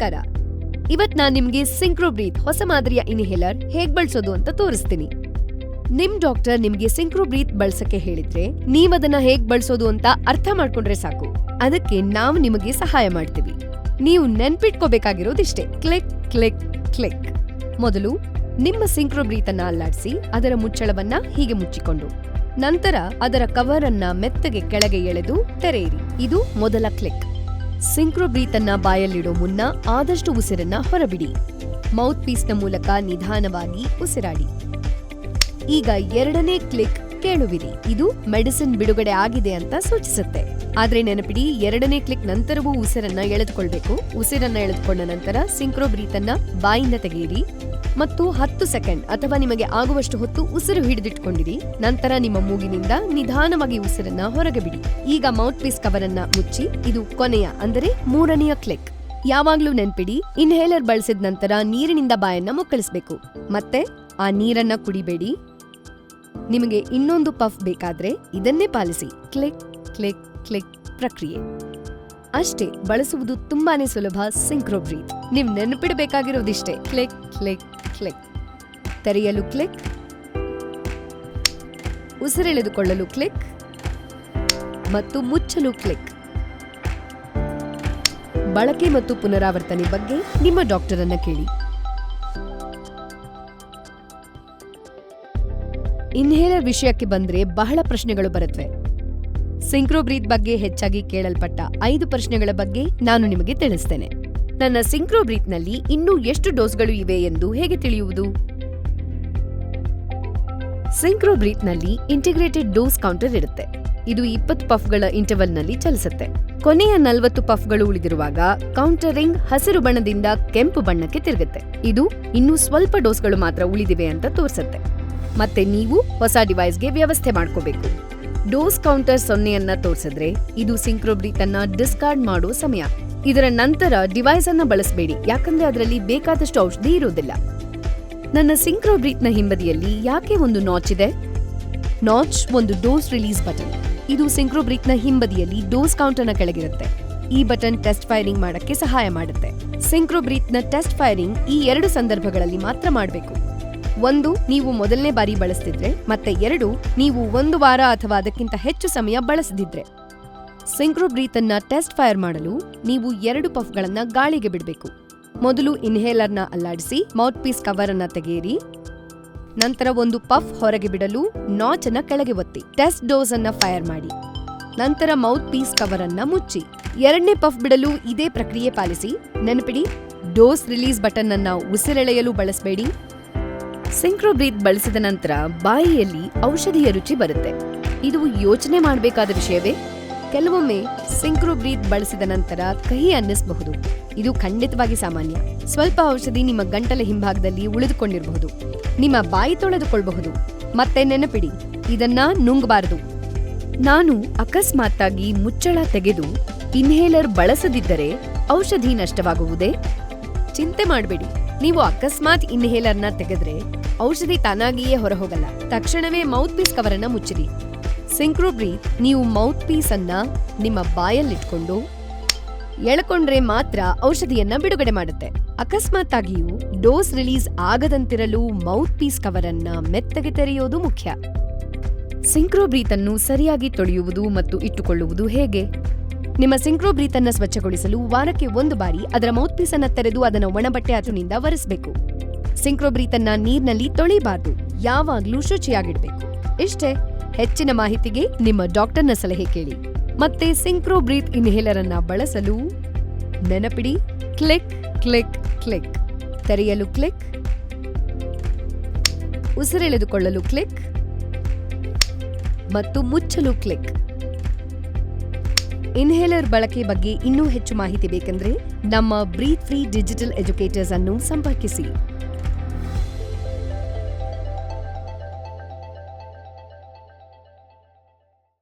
ನಮಸ್ಕಾರ. ಇವತ್ ನಾನ್ ನಿಮ್ಗೆ ಸಿಂಕ್ರೋ ಬ್ರೀತ್ ಹೊಸ ಮಾದರಿಯ ಇನ್ಹೇಲರ್ ಹೇಗ್ ಬಳಸೋದು ಅಂತ ತೋರಿಸ್ತೀನಿ. ನಿಮ್ ಡಾಕ್ಟರ್ ನಿಮ್ಗೆ ಸಿಂಕ್ರೋಬ್ರೀತ್ ಬಳಸಕ್ಕೆ ಹೇಳಿದ್ರೆ ಅದನ್ನ ಹೇಗ್ ಬಳಸೋದು ಅಂತ ಅರ್ಥ ಮಾಡ್ಕೊಂಡ್ರೆ ಸಾಕು. ಅದಕ್ಕೆ ನಾವು ನಿಮಗೆ ಸಹಾಯ ಮಾಡ್ತೀವಿ. ನೀವು ನೆನ್ಪಿಟ್ಕೋಬೇಕಾಗಿರೋದಿಷ್ಟೇ. Click click click. ಮೊದಲು ನಿಮ್ಮ ಸಿಂಕ್ರೋ ಬ್ರೀತ್ ಅನ್ನ ಅಲ್ಲಾಡಿಸಿ ಅದರ ಮುಚ್ಚಳವನ್ನ ಹೀಗೆ ಮುಚ್ಚಿಕೊಂಡು. ನಂತರ ಅದರ ಕವರ್ ಅನ್ನ ಮೆತ್ತಗೆ ಕೆಳಗೆ ಎಳೆದು ತೆರೆಯಿರಿ. ಇದು ಮೊದಲ ಕ್ಲಿಕ್. ಸಿಂಕ್ರೋ ಬ್ರೀತ್ ಅನ್ನ ಬಾಯಲ್ಲಿಡೋ ಮುನ್ನ ಆದಷ್ಟು ಉಸಿರನ್ನ ಹೊರಬಿಡಿ. ಮೌತ್ ಪೀಸ್ನ ಮೂಲಕ ನಿಧಾನವಾಗಿ ಉಸಿರಾಡಿ. ಈಗ ಎರಡನೇ ಕ್ಲಿಕ್ ಕೇಳುವಿರಿ. ಇದು ಮೆಡಿಸಿನ್ ಬಿಡುಗಡೆ ಆಗಿದೆ ಅಂತ ಸೂಚಿಸುತ್ತೆ. ಆದ್ರೆ ನೆನಪಿಡಿ, ಎರಡನೇ ಕ್ಲಿಕ್ ನಂತರವೂ ಉಸಿರನ್ನ ಎಳೆದುಕೊಳ್ಬೇಕು. ಉಸಿರನ್ನ ಎಳೆದುಕೊಂಡ ನಂತರ ಸಿಂಕ್ರೋ ಬ್ರೀತ್ ಅನ್ನ ಬಾಯಿಂದ ತೆಗೆಯಿರಿ. ಮತ್ತು ಹತ್ತು ಸೆಕೆಂಡ್ ಅಥವಾ ನಿಮಗೆ ಆಗುವಷ್ಟು ಹೊತ್ತು ಉಸಿರು ಹಿಡಿದಿಟ್ಕೊಂಡಿರಿ. ನಂತರ ನಿಮ್ಮ ಮೂಗಿನಿಂದ ನಿಧಾನವಾಗಿ ಉಸಿರನ್ನ ಹೊರಗೆ ಬಿಡಿ. ಈಗ ಮೌತ್ ಪೀಸ್ ಕವರ್ ಅನ್ನ ಮುಚ್ಚಿ, ಇದು ಕೊನೆಯ, ಅಂದರೆ ಮೂರನೆಯ ಕ್ಲಿಕ್. ಯಾವಾಗ್ಲೂ ನೆನ್ಪಿಡಿ ಇನ್ಹೇಲರ್ ಬಳಸಿದ ನಂತರ ನೀರಿನಿಂದ ಬಾಯನ್ನ ಮುಕ್ಕಳಿಸ್ಬೇಕು. ಮತ್ತೆ ಆ ನೀರನ್ನ ಕುಡಿಬೇಡಿ. ನಿಮಗೆ ಇನ್ನೊಂದು ಪಫ್ ಬೇಕಾದ್ರೆ ಇದನ್ನೇ ಪಾಲಿಸಿ. ಕ್ಲಿಕ್ ಕ್ಲಿಕ್ ಕ್ಲಿಕ್ ಪ್ರಕ್ರಿಯೆ. ಅಷ್ಟೇ, ಬಳಸುವುದು ತುಂಬಾನೇ ಸುಲಭ, ಸಿಂಕ್ರೋ ಬ್ರೀತ್. ನೀವು ನೆನಪಿಡಬೇಕಾಗಿರೋದಿಷ್ಟೇ ಕ್ಲಿಕ್ ಕ್ಲಿಕ್ ಕ್ಲಿಕ್. ತೆರೆಯಲು ಕ್ಲಿಕ್. ಉಸಿರೆಳೆದುಕೊಳ್ಳಲು ಕ್ಲಿಕ್. ಮತ್ತು ಮುಚ್ಚಲು ಕ್ಲಿಕ್. ಬಳಕೆ ಮತ್ತು ಪುನರಾವರ್ತನೆ ಬಗ್ಗೆ ನಿಮ್ಮ ಡಾಕ್ಟರ್ ಅನ್ನ ಕೇಳಿ. ಇನ್ಹೇಲರ್ ವಿಷಯಕ್ಕೆ ಬಂದ್ರೆ ಬಹಳ ಪ್ರಶ್ನೆಗಳು ಬರುತ್ತವೆ ಸಿಂಕ್ರೋಬ್ರೀತ್ ಬಗ್ಗೆ ಹೆಚ್ಚಾಗಿ ಕೇಳಲ್ಪಟ್ಟ ಐದು ಪ್ರಶ್ನೆಗಳ ಬಗ್ಗೆ ನಾನು ನಿಮಗೆ ತಿಳಿಸ್ತೇನೆ. ನನ್ನ ಸಿಂಕ್ರೋ ಬ್ರೀತ್ನಲ್ಲಿ ಇನ್ನೂ ಎಷ್ಟು ಡೋಸ್ಗಳು ಇವೆ ಎಂದು ಹೇಗೆ ತಿಳಿಯುವುದು? ಸಿಂಕ್ರೋ ಬ್ರೀತ್ನಲ್ಲಿ ಇಂಟಿಗ್ರೇಟೆಡ್ ಡೋಸ್ ಕೌಂಟರ್ ಇರುತ್ತೆ. ಇದು ಇಪ್ಪತ್ತು ಪಫ್ಗಳ ಇಂಟರ್ವಲ್ನಲ್ಲಿ ಚಲಿಸುತ್ತೆ. ಕೊನೆಯ ನಲವತ್ತು ಪಫ್ಗಳು ಉಳಿದಿರುವಾಗ ಕೌಂಟರಿಂಗ್ ಹಸಿರು ಬಣ್ಣದಿಂದ ಕೆಂಪು ಬಣ್ಣಕ್ಕೆ ತಿರುಗುತ್ತೆ. ಇದು ಇನ್ನೂ ಸ್ವಲ್ಪ ಡೋಸ್ಗಳು ಮಾತ್ರ ಉಳಿದಿವೆ ಅಂತ ತೋರಿಸುತ್ತೆ. ಮತ್ತೆ ನೀವು ಹೊಸ ಡಿವೈಸ್ಗೆ ವ್ಯವಸ್ಥೆ ಮಾಡ್ಕೋಬೇಕು. ಡೋಸ್ ಕೌಂಟರ್ ಸೊನ್ನೆಯನ್ನ ತೋರಿಸಿದ್ರೆ ಇದು ಅನ್ನ ಡಿಸ್ಕಾರ್ಡ್ ಮಾಡೋ ಸಮಯ. ಇದರ ನಂತರ ಡಿವೈಸ್ ಅನ್ನ ಬಳಸಬೇಡಿ, ಯಾಕಂದ್ರೆ ಅದರಲ್ಲಿ ಬೇಕಾದಷ್ಟು ಔಷಧಿ ಇರೋದಿಲ್ಲ. ನನ್ನ ನ ಹಿಂಬದಿಯಲ್ಲಿ ಯಾಕೆ ಒಂದು ನಾಚ್ ಇದೆ? ನಾಚ್ ಒಂದು ಡೋಸ್ ರಿಲೀಸ್ ಬಟನ್. ಇದು ಸಿಂಕ್ರೋ ನ ಹಿಂಬದಿಯಲ್ಲಿ ಡೋಸ್ ಕೌಂಟರ್ನ ಕೆಳಗಿರುತ್ತೆ. ಈ ಬಟನ್ ಟೆಸ್ಟ್ ಫೈರಿಂಗ್ ಮಾಡಕ್ಕೆ ಸಹಾಯ ಮಾಡುತ್ತೆ. ಸಿಂಕ್ರೋಬ್ರೀತ್ನ ಟೆಸ್ಟ್ ಫೈರಿಂಗ್ ಈ ಎರಡು ಸಂದರ್ಭಗಳಲ್ಲಿ ಮಾತ್ರ ಮಾಡಬೇಕು. ಒಂದು, ನೀವು ಮೊದಲನೇ ಬಾರಿ ಬಳಸ್ತಿದ್ರೆ, ಮತ್ತೆ ಎರಡು, ನೀವು ಒಂದು ವಾರ ಅಥವಾ ಅದಕ್ಕಿಂತ ಹೆಚ್ಚು ಸಮಯ ಬಳಸದಿದ್ರೆ. ಸಿಂಕ್ರೋ ಬ್ರೀತ್ ಅನ್ನ ಟೆಸ್ಟ್ ಫೈರ್ ಮಾಡಲು ನೀವು ಎರಡು ಪಫ್ಗಳನ್ನ ಗಾಳಿಗೆ ಬಿಡಬೇಕು. ಮೊದಲು ಇನ್ಹೇಲರ್ನ ಅಲ್ಲಾಡಿಸಿ ಮೌತ್ ಪೀಸ್ ಕವರ್ ಅನ್ನ ತೆಗೆಯಿರಿ. ನಂತರ ಒಂದು ಪಫ್ ಹೊರಗೆ ಬಿಡಲು ನಾಚ್ ಅನ್ನ ಕೆಳಗೆ ಒತ್ತಿ, ಟೆಸ್ಟ್ ಡೋಸ್ ಅನ್ನ ಫೈರ್ ಮಾಡಿ. ನಂತರ ಮೌತ್ ಪೀಸ್ ಕವರ್ ಅನ್ನ ಮುಚ್ಚಿ, ಎರಡನೇ ಪಫ್ ಬಿಡಲು ಇದೇ ಪ್ರಕ್ರಿಯೆ ಪಾಲಿಸಿ, ನೆನಪಿಡಿ, ಡೋಸ್ ರಿಲೀಸ್ ಬಟನ್ ಅನ್ನ ಉಸಿರೆಳೆಯಲು ಬಳಸಬೇಡಿ. ಸಿಂಕ್ರೋ ಬ್ರೀತ್ ಬಳಸಿದ ನಂತರ ಬಾಯಿಯಲ್ಲಿ ಔಷಧಿಯ ರುಚಿ ಬರುತ್ತೆ. ಇದು ಯೋಚನೆ ಮಾಡಬೇಕಾದ ವಿಷಯವೇ? ಕೆಲವೊಮ್ಮೆ ಸಿಂಕ್ರೋಬ್ರೀತ್ ಬಳಸಿದ ನಂತರ ಕಹಿ ಅನ್ನಿಸಬಹುದು. ಇದು ಖಂಡಿತವಾಗಿ ಸಾಮಾನ್ಯ. ಸ್ವಲ್ಪ ಔಷಧಿ ನಿಮ್ಮ ಗಂಟಲ ಹಿಂಭಾಗದಲ್ಲಿ ಉಳಿದುಕೊಂಡಿರಬಹುದು. ನಿಮ್ಮ ಬಾಯಿ ತೊಳೆದುಕೊಳ್ಳಬಹುದು ಮತ್ತೆ ನೆನಪಿಡಿ, ಇದನ್ನ ನುಂಗಬಾರದು. ನಾನು ಅಕಸ್ಮಾತ್ತಾಗಿ ಮುಚ್ಚಳ ತೆಗೆದು ಇನ್ಹೇಲರ್ ಬಳಸದಿದ್ದರೆ ಔಷಧಿ ನಷ್ಟವಾಗುವುದೇ? ಚಿಂತೆ ಮಾಡಬೇಡಿ. ನೀವು ಅಕಸ್ಮಾತ್ ಇನ್ಹೇಲರ್ನ ತೆಗೆದ್ರೆ ಔಷಧಿ ತಾನಾಗಿಯೇ ಹೊರಹೋಗಲ್ಲ. ತಕ್ಷಣವೇ ಮೌತ್ ಪೀಸ್ ಕವರನ್ನ ಮುಚ್ಚಿರಿ ಸಿಂಕ್ರೋ ಬ್ರೀತ್ ನೀವು ಮೌತ್ ಪೀಸ್ ಅನ್ನ ನಿಮ್ಮ ಬಾಯಲ್ಲಿಟ್ಕೊಂಡು ಎಳ್ಕೊಂಡ್ರೆ ಮಾತ್ರ ಔಷಧಿಯನ್ನ ಬಿಡುಗಡೆ ಮಾಡುತ್ತೆ. ಅಕಸ್ಮಾತ್ತಾಗಿಯೂ ಡೋಸ್ ರಿಲೀಸ್ ಆಗದಂತಿರಲು ಮೌತ್ ಪೀಸ್ ಕವರ್ ಅನ್ನ ಮೆತ್ತಗೆ ತೆರೆಯೋದು ಮುಖ್ಯ. ಸಿಂಕ್ರೋ ಬ್ರೀತ್ ಅನ್ನು ಸರಿಯಾಗಿ ತೊಳೆಯುವುದು ಮತ್ತು ಇಟ್ಟುಕೊಳ್ಳುವುದು ಹೇಗೆ? ನಿಮ್ಮ ಸಿಂಕ್ರೋ ಬ್ರೀತ್ ಅನ್ನ ಸ್ವಚ್ಛಗೊಳಿಸಲು ವಾರಕ್ಕೆ ಒಂದು ಬಾರಿ ಅದರ ಮೌತ್ ಅನ್ನ ತೆರೆದು ಅದನ್ನ ಒಣಬಟ್ಟೆ ಹಸುನಿಂದ ಒರೆಸಬೇಕು. ಸಿಂಕ್ರೋ ಬ್ರೀತ್ ಅನ್ನ ನೀರಿನಲ್ಲಿ ತೊಳಿಬಾರದು, ಯಾವಾಗಲೂ ಶುಚಿಯಾಗಿಡ್ಬೇಕು. ಇಷ್ಟೇ, ಹೆಚ್ಚಿನ ಮಾಹಿತಿಗೆ ನಿಮ್ಮ ಡಾಕ್ಟರ್ನ ಸಲಹೆ ಕೇಳಿ. ಮತ್ತೆ ಸಿಂಕ್ರೋ ಬ್ರೀತ್ ಇನ್ಹೇಲರ್ ಅನ್ನ ಬಳಸಲು ನೆನಪಿಡಿ, ಕ್ಲಿಕ್ ಕ್ಲಿಕ್ ಕ್ಲಿಕ್. ತೆರೆಯಲು ಕ್ಲಿಕ್. ಉಸಿರೆಳೆದುಕೊಳ್ಳಲು ಕ್ಲಿಕ್. ಮತ್ತು ಮುಚ್ಚಲು ಕ್ಲಿಕ್. ಇನ್ಹೇಲರ್ ಬಳಕೆ ಬಗ್ಗೆ ಇನ್ನೂ ಹೆಚ್ಚು ಮಾಹಿತಿ ಬೇಕೆಂದ್ರೆ ನಮ್ಮ ಬ್ರೀತ್ ಫ್ರೀ ಡಿಜಿಟಲ್ ಎಜುಕೇಟರ್ಸ್ ಅನ್ನು ಸಂಪರ್ಕಿಸಿ.